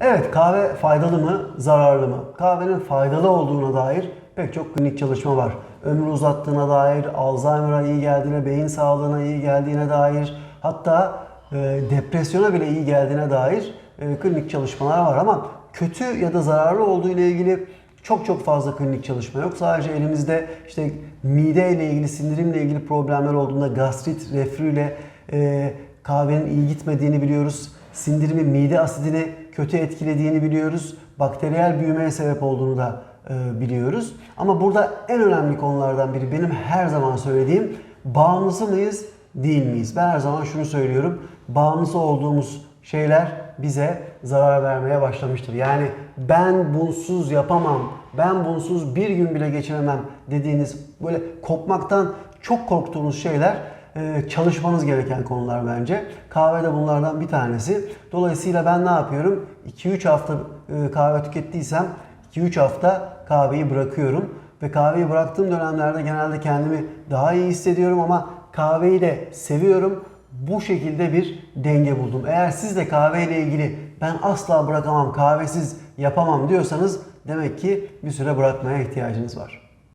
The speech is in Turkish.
Evet kahve faydalı mı, zararlı mı? Kahvenin faydalı olduğuna dair pek çok klinik çalışma var. Ömrü uzattığına dair, Alzheimer'a iyi geldiğine, beyin sağlığına iyi geldiğine dair, hatta e, depresyona bile iyi geldiğine dair e, klinik çalışmalar var ama kötü ya da zararlı olduğu ile ilgili çok çok fazla klinik çalışma yok. Sadece elimizde işte mide ile ilgili, sindirimle ilgili problemler olduğunda gastrit, reflü ile e, kahvenin iyi gitmediğini biliyoruz. Sindirimi, mide asidini kötü etkilediğini biliyoruz. Bakteriyel büyümeye sebep olduğunu da e, biliyoruz. Ama burada en önemli konulardan biri benim her zaman söylediğim bağımlısı mıyız, değil miyiz? Ben her zaman şunu söylüyorum. Bağımlısı olduğumuz şeyler bize zarar vermeye başlamıştır. Yani ben bunsuz yapamam, ben bunsuz bir gün bile geçiremem dediğiniz böyle kopmaktan çok korktuğunuz şeyler çalışmanız gereken konular bence. Kahve de bunlardan bir tanesi. Dolayısıyla ben ne yapıyorum? 2-3 hafta e, kahve tükettiysem 2-3 hafta kahveyi bırakıyorum. Ve kahveyi bıraktığım dönemlerde genelde kendimi daha iyi hissediyorum ama kahveyi de seviyorum. Bu şekilde bir denge buldum. Eğer siz de kahveyle ilgili ben asla bırakamam, kahvesiz yapamam diyorsanız demek ki bir süre bırakmaya ihtiyacınız var.